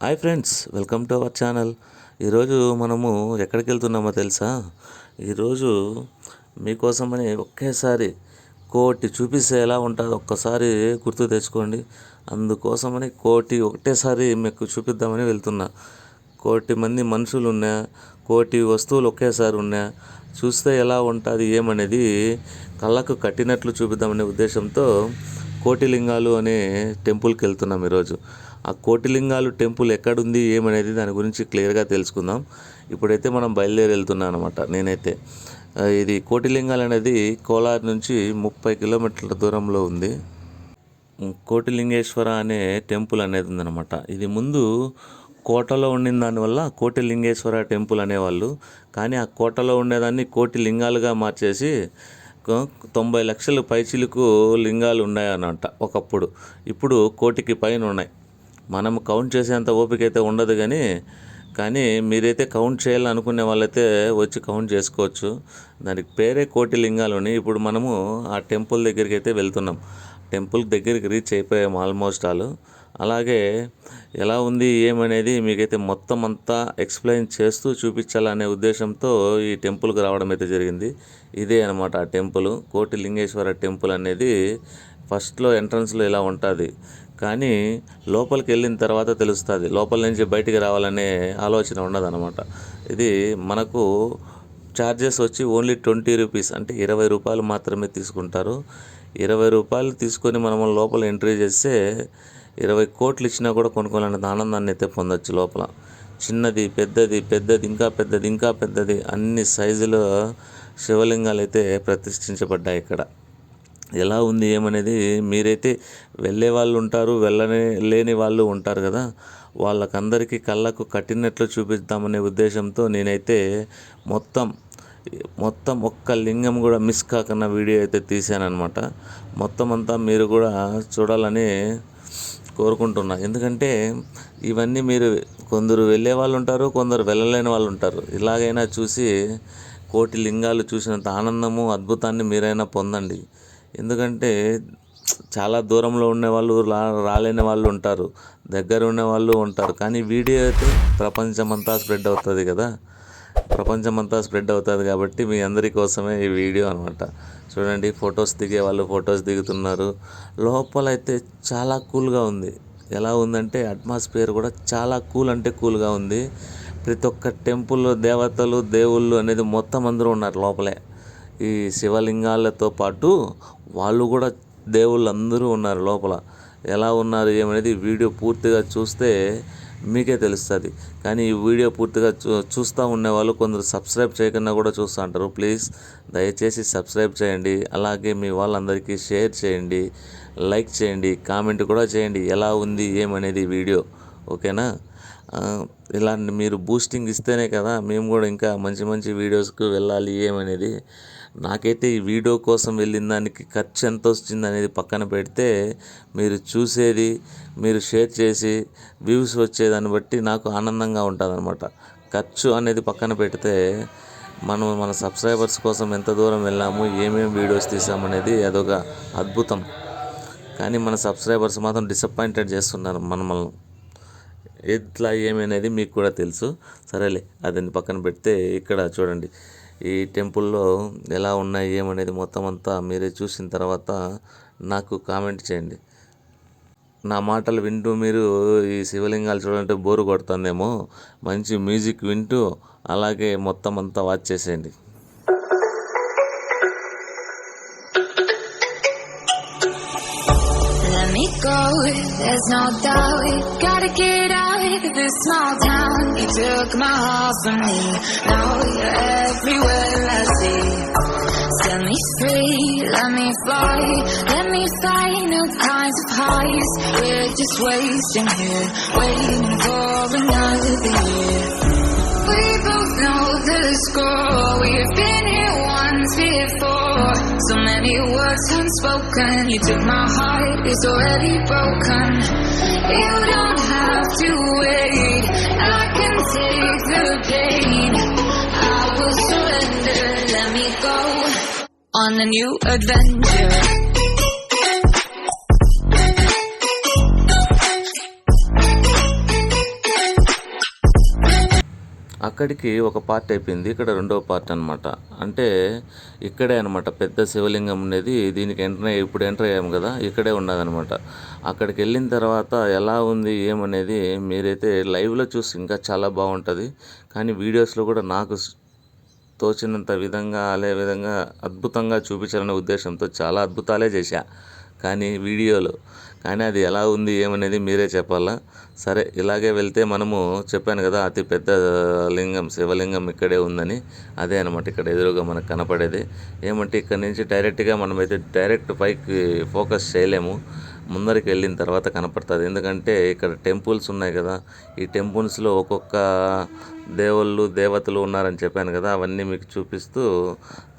Hi friends welcome to our channel. ఈరోజు మనము ఎక్కడికి వెళ్తున్నామో తెలుసా? ఈరోజు మీకోసమని ఒకేసారి కోటి చూపిస్తే ఎలా ఉంటుందో ఒక్కసారి గుర్తు తెచ్చుకోండి. అందుకోసమని కోటి ఒకటేసారి మీకు చూపిద్దామని వెళ్తున్నా. కోటి మంది మనుషులు ఉన్నా కోటి వస్తువులు ఒకేసారి ఉన్నా చూస్తే ఎలా ఉంటుంది ఏమనేది కళ్ళకు కట్టినట్లు చూపిద్దామనే ఉద్దేశంతో కోటిలింగాలు అనే టెంపుల్కి వెళ్తున్నాం ఈరోజు. ఆ కోటిలింగాలు టెంపుల్ ఎక్కడుంది ఏమనేది దాని గురించి క్లియర్గా తెలుసుకుందాం. ఇప్పుడైతే మనం బయలుదేరి వెళ్తున్నాం అనమాట నేనైతే ఇది కోటిలింగాలు అనేది కోలార్ నుంచి ముప్పై కిలోమీటర్ల దూరంలో ఉంది. కోటిలింగేశ్వర అనే టెంపుల్ అనేది ఉందన్నమాట. ఇది ముందు కోటలో ఉండిన దానివల్ల కోటిలింగేశ్వర టెంపుల్ అనేవాళ్ళు. కానీ ఆ కోటలో ఉండేదాన్ని కోటి లింగాలుగా మార్చేసి తొంభై లక్షలు పైచిలకు లింగాలు ఉన్నాయన్నమాట ఒకప్పుడు. ఇప్పుడు కోటికి పైన ఉన్నాయి మనం కౌంట్ చేసేంత ఓపిక అయితే ఉండదు కానీ కానీ మీరైతే కౌంట్ చేయాలనుకునే వాళ్ళైతే వచ్చి కౌంట్ చేసుకోవచ్చు. దానికి పేరే కోటి లింగాలని ఇప్పుడు మనము ఆ టెంపుల్ దగ్గరికి అయితే వెళ్తున్నాం. టెంపుల్ దగ్గరికి రీచ్ అయిపోయాం ఆల్మోస్ట్ ఆల్ అలాగే ఎలా ఉంది ఏమనేది మీకైతే మొత్తం అంతా ఎక్స్ప్లెయిన్ చేస్తూ చూపించాలనే ఉద్దేశంతో ఈ టెంపుల్కి రావడం అయితే జరిగింది. ఇదే అనమాట ఆ టెంపుల్ కోటి లింగేశ్వర టెంపుల్ అనేది ఫస్ట్లో ఎంట్రన్స్లో ఇలా ఉంటుంది. కానీ లోపలికి వెళ్ళిన తర్వాత తెలుస్తుంది. లోపల నుంచి బయటికి రావాలనే ఆలోచన ఉండదన్నమాట. ఇది మనకు ఛార్జెస్ వచ్చి ఓన్లీ ట్వంటీ రూపీస్ అంటే ఇరవై రూపాయలు మాత్రమే తీసుకుంటారు. ఇరవై రూపాయలు తీసుకొని మనం లోపల ఎంట్రీ చేస్తే ఇరవై కోట్లు ఇచ్చినా కూడా కొనుక్కోవాలంటే ఆనందాన్ని అయితే పొందొచ్చు లోపల. చిన్నది పెద్దది పెద్దది ఇంకా పెద్దది ఇంకా పెద్దది అన్ని సైజులో శివలింగాలు అయితే ప్రతిష్ఠించబడ్డాయి ఇక్కడ. ఎలా ఉంది ఏమనేది మీరైతే వెళ్ళే వాళ్ళు ఉంటారు వెళ్ళని లేని వాళ్ళు ఉంటారు కదా. వాళ్ళకందరికీ కళ్ళకు కట్టినట్లు చూపిద్దామనే ఉద్దేశంతో నేనైతే మొత్తం మొత్తం ఒక్క లింగం కూడా మిస్ కాకుండా వీడియో అయితే తీశానమాట మొత్తం అంతా మీరు కూడా చూడాలని కోరుకుంటున్నా. ఎందుకంటే ఇవన్నీ మీరు కొందరు వెళ్ళే వాళ్ళు ఉంటారు కొందరు వెళ్ళలేని వాళ్ళు ఉంటారు. ఇలాగైనా చూసి కోటి లింగాలు చూసినంత ఆనందము అద్భుతాన్ని మీరైనా పొందండి. ఎందుకంటే చాలా దూరంలో ఉండే వాళ్ళు రా రాలేని వాళ్ళు ఉంటారు. దగ్గర ఉండే వాళ్ళు ఉంటారు. కానీ వీడియో అయితే ప్రపంచమంతా స్ప్రెడ్ అవుతుంది కదా. ప్రపంచమంతా స్ప్రెడ్ అవుతుంది కాబట్టి మీ అందరి కోసమే ఈ వీడియో అనమాట చూడండి ఫొటోస్ దిగే వాళ్ళు ఫొటోస్ దిగుతున్నారు. లోపల అయితే చాలా కూల్గా ఉంది. ఎలా ఉందంటే అట్మాస్ఫియర్ కూడా చాలా కూల్ అంటే కూల్గా ఉంది. ప్రతి ఒక్క టెంపుల్లో దేవతలు దేవుళ్ళు అనేది మొత్తం అందరూ ఉన్నారు లోపలే. ఈ శివలింగాలతో పాటు వాళ్ళు కూడా దేవుళ్ళు అందరూ ఉన్నారు లోపల. ఎలా ఉన్నారు ఏమనేది వీడియో పూర్తిగా చూస్తే మీకే తెలుస్తుంది. కానీ ఈ వీడియో పూర్తిగా చూ చూస్తూ ఉండేవాళ్ళు కొందరు సబ్స్క్రైబ్ చేయకుండా కూడా చూస్తూ ఉంటారు. ప్లీజ్ దయచేసి సబ్స్క్రైబ్ చేయండి. అలాగే మీ వాళ్ళందరికీ షేర్ చేయండి. లైక్ చేయండి. కామెంట్ కూడా చేయండి. ఎలా ఉంది ఏమనేది వీడియో. ఓకేనా? ఇలా మీరు బూస్టింగ్ ఇస్తేనే కదా మేము కూడా ఇంకా మంచి మంచి వీడియోస్కి వెళ్ళాలి ఏమనేది. నాకైతే ఈ వీడియో కోసం వెళ్ళిన దానికి ఖర్చు ఎంత వచ్చింది అనేది పక్కన పెడితే మీరు చూసేది మీరు షేర్ చేసి వ్యూస్ వచ్చేదాన్ని బట్టి నాకు ఆనందంగా ఉంటుంది ఖర్చు అనేది పక్కన పెడితే మనం మన సబ్స్క్రైబర్స్ కోసం ఎంత దూరం వెళ్ళాము ఏమేమి వీడియోస్ తీసామనేది అదొక అద్భుతం. కానీ మన సబ్స్క్రైబర్స్ మాత్రం డిసప్పాయింటెడ్ చేస్తున్నారు మనమల్ని. ఎట్లా ఏమనేది మీకు కూడా తెలుసు. సరేలే అదని పక్కన పెడితే ఇక్కడ చూడండి. ఈ టెంపుల్లో ఎలా ఉన్నాయి ఏమనేది మొత్తం అంతా మీరే చూసిన తర్వాత నాకు కామెంట్ చేయండి. నా మాటలు వింటూ మీరు ఈ శివలింగాలు చూడాలంటే బోరు కొడుతుందేమో. మంచి మ్యూజిక్ వింటూ అలాగే మొత్తం అంతా వాచ్ చేసేయండి. Me go, there's no doubt. Gotta get out of this small town. You took my heart from me. Now you're everywhere I see. Set me free, let me fly. Let me fly new kinds of highs. We're just wasting here, waiting for another year. We know the score. We've been here once before. So many words unspoken. You took my heart, it's already broken. You don't have to wait. I can take the pain. I will surrender. Let me go on a new adventure. అక్కడికి ఒక part అయిపోయింది. ఇక్కడ రెండో part అనమాట అంటే ఇక్కడే అనమాట పెద్ద శివలింగం ఉండేది. దీనికి ఎంటర్ ఇప్పుడు ఎంటర్ అయ్యాము కదా. ఇక్కడే ఉన్నదనమాట అక్కడికి వెళ్ళిన తర్వాత ఎలా ఉంది ఏమనేది మీరైతే లైవ్లో చూసి ఇంకా చాలా బాగుంటుంది. కానీ వీడియోస్లో కూడా నాకు తోచినంత విధంగా అదే విధంగా అద్భుతంగా చూపించాలనే ఉద్దేశంతో చాలా అద్భుతాలే చేశా. కానీ వీడియోలో కానీ అది ఎలా ఉంది ఏమనేది మీరే చెప్పాలా? సరే ఇలాగే వెళ్తే మనము చెప్పాను కదా అతి పెద్ద లింగం శివలింగం ఇక్కడే ఉందని. అదే అనమాట ఇక్కడ ఎదురుగా మనకు కనపడేది. ఏమంటే ఇక్కడ నుంచి డైరెక్ట్గా మనమైతే డైరెక్ట్ పైకి ఫోకస్ చేయలేము. ముందరికి వెళ్ళిన తర్వాత కనపడుతుంది. ఎందుకంటే ఇక్కడ టెంపుల్స్ ఉన్నాయి కదా. ఈ టెంపుల్స్లో ఒక్కొక్క దేవుళ్ళు దేవతలు ఉన్నారని చెప్పాను కదా. అవన్నీ మీకు చూపిస్తూ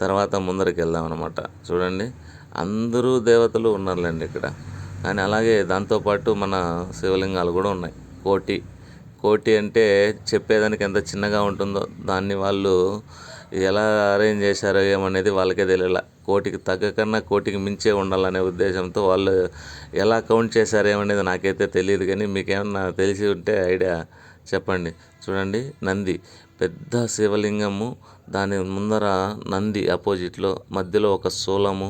తర్వాత ముందరికి వెళ్దాం అనమాట చూడండి. అందరూ దేవతలు ఉన్నారులేండి ఇక్కడ. కానీ అలాగే దాంతోపాటు మన శివలింగాలు కూడా ఉన్నాయి. కోటి కోటి అంటే చెప్పేదానికి ఎంత చిన్నగా ఉంటుందో దాన్ని వాళ్ళు ఎలా అరేంజ్ చేశారో ఏమనేది వాళ్ళకే తెలియాల. కోటికి తగ్గకన్నా కోటికి మించే ఉండాలనే ఉద్దేశంతో వాళ్ళు ఎలా కౌంట్ చేశారో ఏమనేది నాకైతే తెలియదు కానీ మీకేమన్నా తెలిసి ఉంటే ఐడియా చెప్పండి. చూడండి నంది. పెద్ద శివలింగము దాని ముందర నంది అపోజిట్లో మధ్యలో ఒక శూలము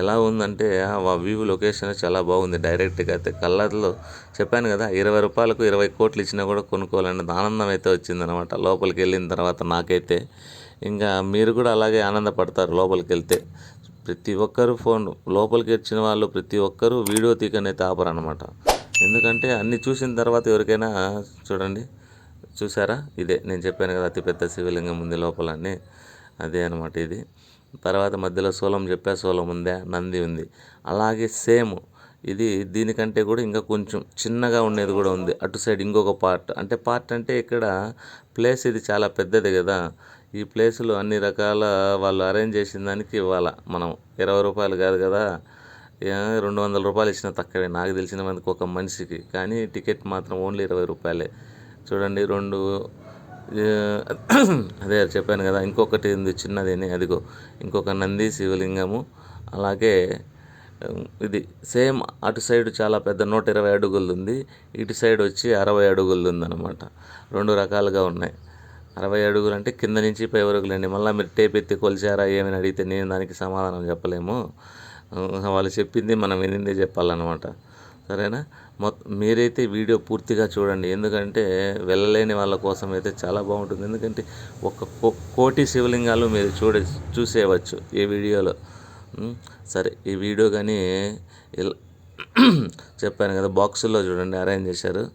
ఎలా ఉందంటే ఆ వ్యూ లొకేషన్ చాలా బాగుంది. డైరెక్ట్గా అయితే కళ్ళల్లో చెప్పాను కదా ఇరవై రూపాయలకు ఇరవై కోట్లు ఇచ్చినా కూడా కొనుక్కోవాలనే ఆనందం అయితే వచ్చిందనమాట లోపలికి వెళ్ళిన తర్వాత నాకైతే ఇంకా మీరు కూడా అలాగే ఆనందపడతారు లోపలికి వెళ్తే. ప్రతి ఒక్కరు ఫోన్ లోపలికి వచ్చిన వాళ్ళు ప్రతి ఒక్కరూ వీడియో తీకనైతే ఆపరనమాట ఎందుకంటే అన్ని చూసిన తర్వాత ఎవరికైనా చూడండి చూసారా? ఇదే నేను చెప్పాను కదా అతిపెద్ద శివలింగం ఉంది లోపలని అదే అనమాట ఇది. తర్వాత మధ్యలో సోలం చెప్పా సోలం ఉందా? నంది ఉంది. అలాగే సేమ్ ఇది దీనికంటే కూడా ఇంకా కొంచెం చిన్నగా ఉండేది కూడా ఉంది. అటు సైడ్ ఇంకొక పార్ట్. అంటే పార్ట్ అంటే ఇక్కడ ప్లేస్ ఇది చాలా పెద్దది కదా. ఈ ప్లేస్లో అన్ని రకాల వాళ్ళు అరేంజ్ చేసిన దానికి ఇవ్వాల మనం. ఇరవై రూపాయలు కాదు కదా. రెండు వందల రూపాయలు ఇచ్చిన తక్కువే. నాకు తెలిసిన మందికి ఒక మనిషికి. కానీ టికెట్ మాత్రం ఓన్లీ ఇరవై రూపాయలే. చూడండి రెండు అదే చెప్పాను కదా ఇంకొకటి ఉంది చిన్నది అదిగో ఇంకొక నంది శివలింగము అలాగే ఇది సేమ్ అటు సైడ్ చాలా పెద్ద నూట ఇరవై అడుగులు ఉంది ఇటు సైడ్ వచ్చి అరవై అడుగులు ఉందన్నమాట రెండు రకాలుగా ఉన్నాయి. అరవై అడుగులు అంటే కింద నుంచి పై వరకులండి మళ్ళీ మీరు టేప్ ఎత్తి కొలిచారా ఏమని అడిగితే నేను దానికి సమాధానం చెప్పలేము. వాళ్ళు చెప్పింది మనం వినిందే చెప్పాలన్నమాట. సరేనా? మీరైతే వీడియో పూర్తిగా చూడండి. ఎందుకంటే వెళ్ళలేని వాళ్ళ కోసం అయితే చాలా బాగుంటుంది. ఎందుకంటే ఒక కో- కోటి శివలింగాలు మీరు చూడ చూసేయవచ్చు ఈ వీడియోలో. సరే ఈ వీడియో కానీ ఇలా చెప్పాను కదా బాక్సుల్లో చూడండి అరేంజ్ చేశారు.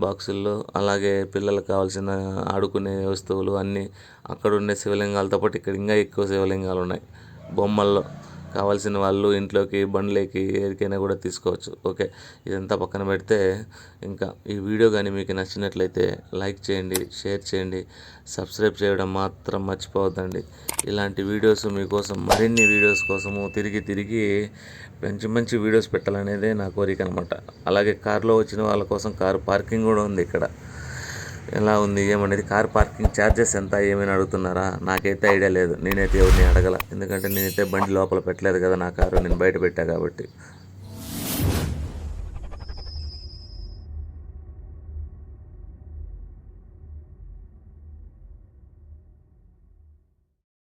బాక్సుల్లో అలాగే పిల్లలకు కావాల్సిన ఆడుకునే వస్తువులు అన్నీ అక్కడ ఉండే శివలింగాలతో పాటు ఇక్కడ ఇంకా ఎక్కువ శివలింగాలు ఉన్నాయి. బొమ్మల్లో. కావాల్సిన వాళ్ళు ఇంట్లోకి బండ్లకి ఎక్కడికైనా కూడా తీసుకోవచ్చు. ఓకే ఇదంతా పక్కన పెడితే ఇంకా ఈ వీడియో కానీ మీకు నచ్చినట్లయితే లైక్ చేయండి షేర్ చేయండి సబ్స్క్రైబ్ చేయడం మాత్రం మర్చిపోవద్దండి. ఇలాంటి వీడియోస్ మీకోసం మరిన్ని వీడియోస్ కోసము తిరిగి తిరిగి మంచి మంచి వీడియోస్ పెట్టాలనేదే నా కోరిక అనమాట అలాగే కార్లో వచ్చిన వాళ్ళ కోసం కారు పార్కింగ్ కూడా ఉంది ఇక్కడ. ఎలా ఉంది ఏమనేది కార్ పార్కింగ్ ఛార్జెస్ ఎంత ఏమైనా అడుగుతున్నారా? నాకైతే ఐడియా లేదు. నేనైతే ఎవరిని అడగల. ఎందుకంటే నేనైతే బండి లోపల పెట్టలేదు కదా నా కారు నేను బయట పెట్టా కాబట్టి.